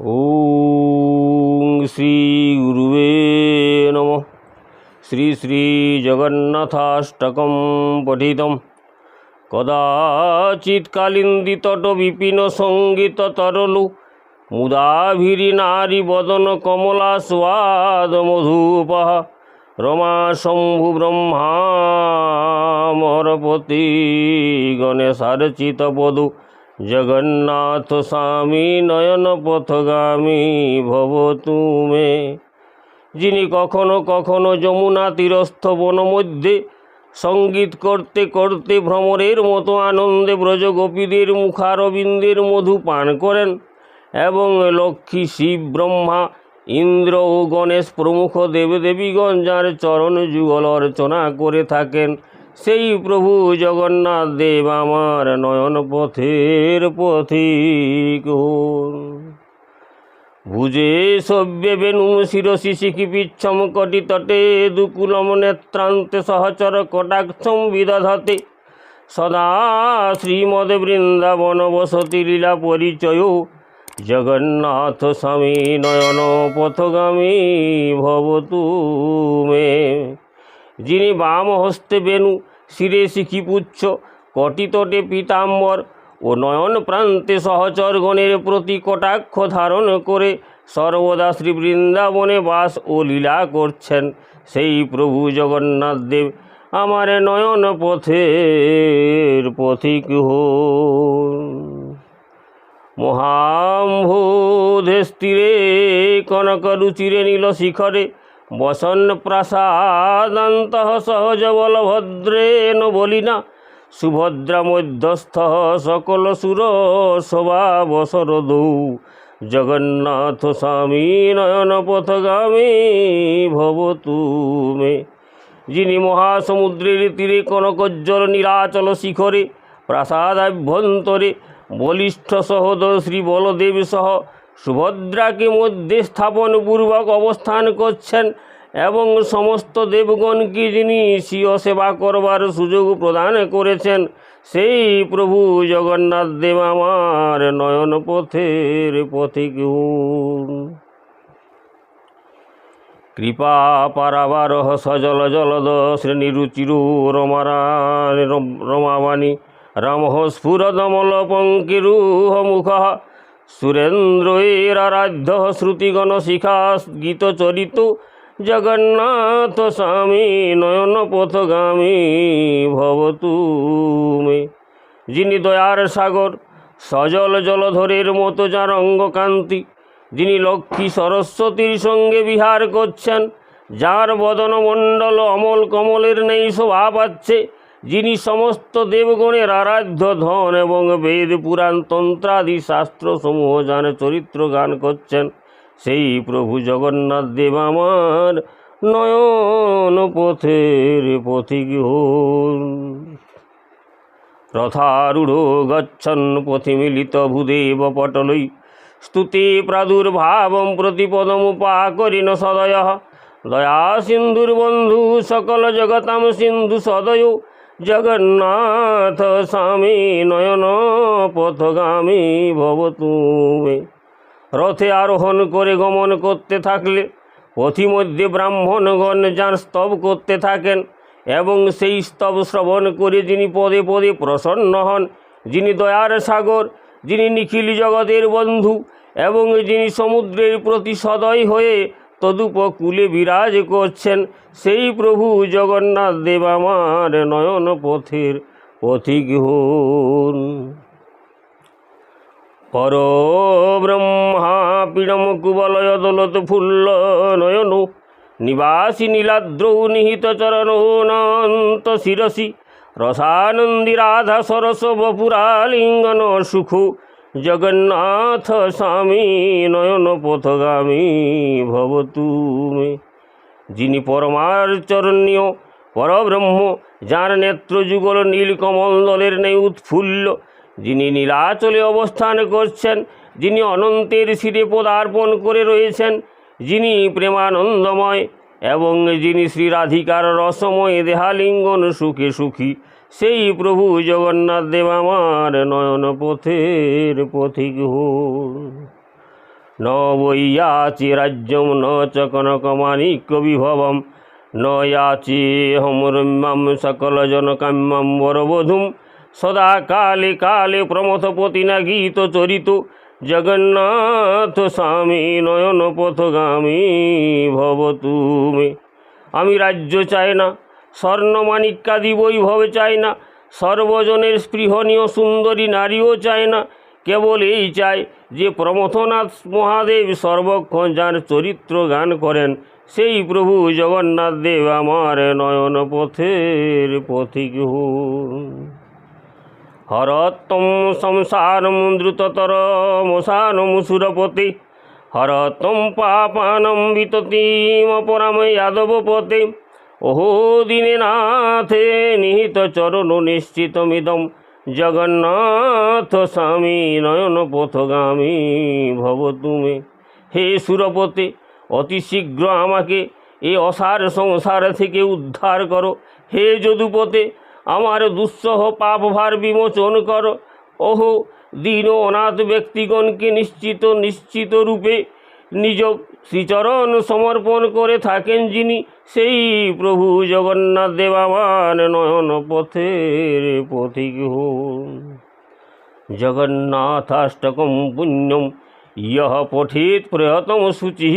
ওং শ্রী গুরুবে নম শ্রী শ্রী জগন্নাথাষ্টকম পঠিতম কদাচিৎ কালিন্দিতট বিপিন সংগীত তরলু মুদাভিরি নারী বদন কমলা স্বাদ মধুপ রমা শম্ভু ব্রহ্মা মরপতি গণেশার্চিত বধূ জগন্নাথ স্বামী নয়ন পথগামী ভবতু মে যিনি কখনো কখনো যমুনা তীরস্থ বন মধ্যে সংগীত করতে করতে ভ্রমরের মতো আনন্দে ব্রজগোপীদের মুখারবিন্দের মধু পান করেন এবং লক্ষ্মী শিব, ব্রহ্মা, ইন্দ্র ও গণেশ প্রমুখ দেবদেবীগণ যার চরণ যুগল অর্চনা করে থাকেন। সেই প্রভু জগন্নাথ দেব আমার নয়ন পথের পথিক ভুজে সব্যে বেনু শিরসি শিখি পিচ্ছম কটি তটে, দুকুলম নেত্রান্তে সহচর কটাক্ষম বিদধতে। সদা শ্রীমদ বৃন্দাবন বসতি লীলা পরিচয়, জগন্নাথ স্বামী নয়ন পথগামী ভবতু মে যিনি বাম হস্তে বেনু, শিরে শিখিপুচ্ছ কটিতটে পীতাম্বর ও নয়ন প্রান্তে সহচরগণের প্রতি কটাক্ষ ধারণ করে সর্বদা শ্রী বৃন্দাবনে বাস ও লীলা করছেন। সেই প্রভু জগন্নাথ দেব আমার নয়ন পথের পথিক হন। মহাম্ভূধে কনক রুচিরে নীল শিখরে বসন প্রাসাদান্ত সহজ বলভদ্রেন বলিনা। সুভদ্রা মধ্যস্থ সকল সুর শোভা বসর দৌ জগন্নাথ স্বামী নয়ন পথগামী ভবতু মে। যিনি মহাসমুদ্রের তীরে কনকজ্জ্বল নীলাচল শিখরে, প্রাসাদাভ্যন্তরে বলিষ্ঠ সহোদর শ্রী বলদেব সহ সুভদ্রাকে মধ্যে স্থাপন পূর্বক অবস্থান করছেন এবং সমস্ত দেবগণকে যিনি স্বীয় সেবা করবার সুযোগ প্রদান করেছেন, সেই প্রভু জগন্নাথ দেব আমার নয়ন পথের পথিক কৃপা পারাবার সজল জলদ শ্রেণি রুচিরু রমারা রমাবাণী। রাম স্ফুরদমল পঙ্কিরুহ মুখ সুরেন্দ্রৈরারাধ্য শ্রুতিগণ শিখা গীতচরিত জগন্নাথ স্বামী নয়ন পথগামী ভবতু মে। যিনি দয়ার সাগর, সজল জলধরের মতো যার অঙ্গকান্তি, যিনি লক্ষ্মী সরস্বতীর সঙ্গে বিহার করছেন, যার বদনমণ্ডল অমল কমলের নেই শোভা পাচ্ছে যিনি সমস্ত দেবগণের আরাধ্য ধন এবং বেদ পুরাণ তন্ত্রাদি শাস্ত্রসমূহ যান চরিত্র গান করছেন, সেই প্রভু জগন্নাথ দেব আমার নয়ন পথের পথিক হন। রথারূঢ় গচ্ছন পথিমিলিত ভূদেব পটলৈ স্তুতি প্রাদুর্ভাবম প্রতিপদমুপাকরিণ সদয়। দয়া সিন্ধুর্বন্ধু সকল জগতাম সিন্ধু সদয়। জগন্নাথ স্বামী নয়ন পথগামী ভবতু রথে আরোহণ করে গমন করতে থাকলে পথিমধ্যে ব্রাহ্মণগণ যার স্তব করতে থাকেন এবং সেই স্তব শ্রবণ করে যিনি পদে পদে প্রসন্ন হন, যিনি দয়ার সাগর, যিনি নিখিল জগতের বন্ধু এবং যিনি সমুদ্রের প্রতি সদয় হয়ে তদুপকূলে বিরাজ করছেন সেই প্রভু জগন্নাথ দেব আমার নয়ন পথের পথিক পর ব্রহ্মা পীড়ম কুবলয় দোলত ফুল্ল নয়ন, নিবাসী নীলাদ্রৌ নিহিত চরণ শিরসি, রসানন্দী রাধা সরস বপুরালিঙ্গন সুখ জগন্নাথ স্বামী, নয়ন পথগামী ভবতু মে যিনি পরমাচরণীয় পরব্রহ্ম, যার নেত্র যুগল নীলকমল দলের নেই উৎফুল্ল, যিনি নীলাচলে অবস্থান করছেন, যিনি অনন্তের শিরে পদার্পণ করে রয়েছেন, যিনি প্রেমানন্দময় এবং যিনি শ্রীরাধিকার রসময় দেহালিঙ্গন সুখে সুখী। সেই প্রভু জগন্নাথ দেব আমার নয়ন পথের পথিক হন ন বৈয়াচি রাজ্যম, ন চ কনকমাণিক্য বিভবম ন ইয়াচি হমরম্যাম সকল জনকাম্যাম বরবধূম। সদা কালে কালে প্রমথপতি না গীত চরিত। জগন্নাথ স্বামী, নয়ন পথগামী ভব তুমি আমি রাজ্য চাই না স্বর্ণমাণিক্যাদি বৈভব চায় না সর্বজনের স্পৃহণীয় সুন্দরী নারীও চায় না কেবল এই চায় যে প্রমথনাথ মহাদেব সর্বক্ষণ যার চরিত্র গান করেন, সেই প্রভু জগন্নাথ দেব আমার নয়ন পথের পথিক হরতম সংসারম দ্রুততর মশানম সুরপতি হরতম পাপানম বিততিমপরাম যাদবপতে ওহো দিনে নাথে নিহিত চরণ নিশ্চিতমিদম জগন্নাথ স্বামী নয়ন পথগামী ভব তুমি। হে সুরপতে, অতি শীঘ্র আমাকে এ অসার সংসার থেকে উদ্ধার করো। হে যদুপতে, আমার দুঃসহ পাপ ভার বিমোচন কর। ওহো দীন অনাথ ব্যক্তিগণকে নিশ্চিত নিশ্চিত রূপে নিজ শ্রীচরণ সমর্পণ করে থাকেন যিনি, সেই প্রভু জগন্নাথ দেবামান নয়ন পথের পথিক হন। জগন্নাথাষ্টকম পুণ্যম, ইহ পঠিত প্রয়তম শুচি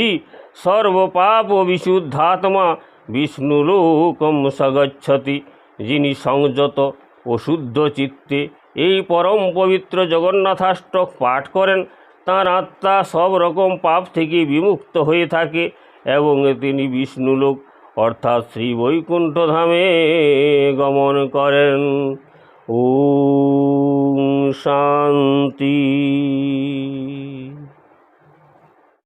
সর্বপাপ বিশুদ্ধাত্মা বিষ্ণুলোকম সগচ্ছতি যিনি সংযত ও শুদ্ধ চিত্তে এই পরম পবিত্র জগন্নাথাষ্টক পাঠ করেন। তাঁর আত্মা সব রকম পাপ থেকে বিমুক্ত হয়ে থাকে এবং তিনি বিষ্ণুলোক, অর্থাৎ শ্রী বৈকুণ্ঠ ধামে গমন করেন। ও শান্তি।